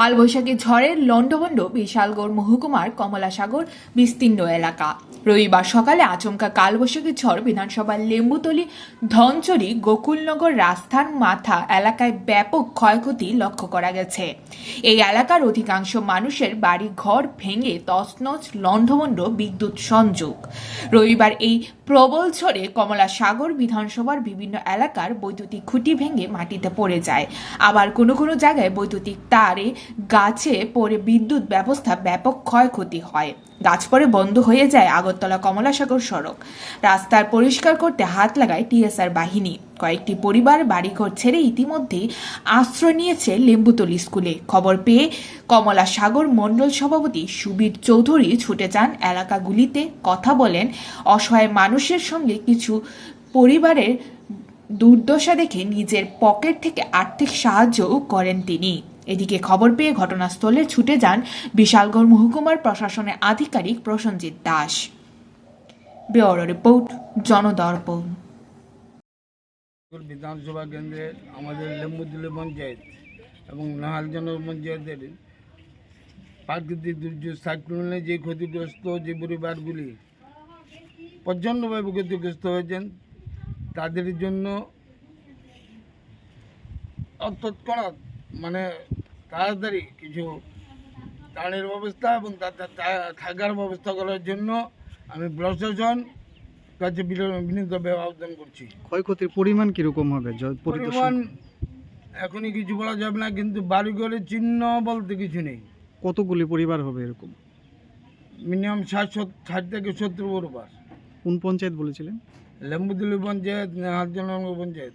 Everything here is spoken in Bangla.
কালবৈশাখী ঝড়ের লণ্ডভণ্ড বিশালগড় মহকুমার কমলাসাগর বিস্তীর্ণ এলাকা। রবিবার সকালে আচমকা কালবৈশাখী ঝড় বিধানসভার লেম্বুতলি, ধনচরি, গোকুলনগর রাস্তার মাথা এলাকায় ব্যাপক ক্ষয়ক্ষতি লক্ষ্য করা গেছে। এই এলাকার অধিকাংশ মানুষের বাড়ি ঘর ভেঙে তছনছ লণ্ডভণ্ড বিদ্যুৎ সংযোগ। রবিবার এই প্রবল ঝড়ে কমলাসাগর বিধানসভার বিভিন্ন এলাকার বৈদ্যুতিক খুঁটি ভেঙে মাটিতে পড়ে যায়। আবার কোনো কোনো জায়গায় বৈদ্যুতিক তারে গাছে পড়ে বিদ্যুৎ ব্যবস্থা ব্যাপক ক্ষয়ক্ষতি হয়। গাছ পড়ে বন্ধ হয়ে যায় আগরতলা কমলাসাগর সড়ক। রাস্তার পরিষ্কার করতে হাত লাগায় টিএসআর বাহিনী। কয়েকটি পরিবার বাড়িঘর ছেড়ে ইতিমধ্যেই আশ্রয় নিয়েছে লেম্বুতলি স্কুলে। খবর পেয়ে কমলা সাগর মণ্ডল সভাপতি সুবীর চৌধুরী ছুটে যান এলাকাগুলিতে। কথা বলেন, অসহায় মানুষের সঙ্গে কিছু পরিবারের দুর্দশা দেখে নিজের পকেট থেকে আর্থিক সাহায্যও করেন তিনি। এদিকে খবর পেয়ে ঘটনাস্থলে ছুটে যান বিশালগড় মহকুমার প্রশাসনের আধিকারিক Prasenjit Das. Bureau report, Janadarpan. বিধানসভা কেন্দ্রে আমাদের লেম্বুদুলি পঞ্চায়েত এবং নাহালজন পঞ্চায়েতের প্রাকৃতিক দুর্যোগ সাইক্লোনে যে ক্ষতিগ্রস্ত যে পরিবারগুলি প্রচণ্ডভাবে ক্ষতিগ্রস্ত হয়েছেন, তাদের জন্য তৎক্ষণাৎ মানে তাড়াতাড়ি কিছু ত্রাণের ব্যবস্থা এবং থাকার ব্যবস্থা করার জন্য আমি প্রশাসন কাছে আবেদন করছি। ক্ষয়ক্ষতির পরিমাণ কীরকম হবে? পরিমাণ এখনই কিছু বলা যাবে না কিন্তু বাড়িঘরের চিহ্ন বলতে কিছু নেই। কতগুলি পরিবার হবে এরকম? মিনিমাম ষাট ষাট থেকে সত্তর পরিবার। কোন পঞ্চায়েত বলেছিলেন? লেম্বুদুলি পঞ্চায়েত হালজনগর পঞ্চায়েত।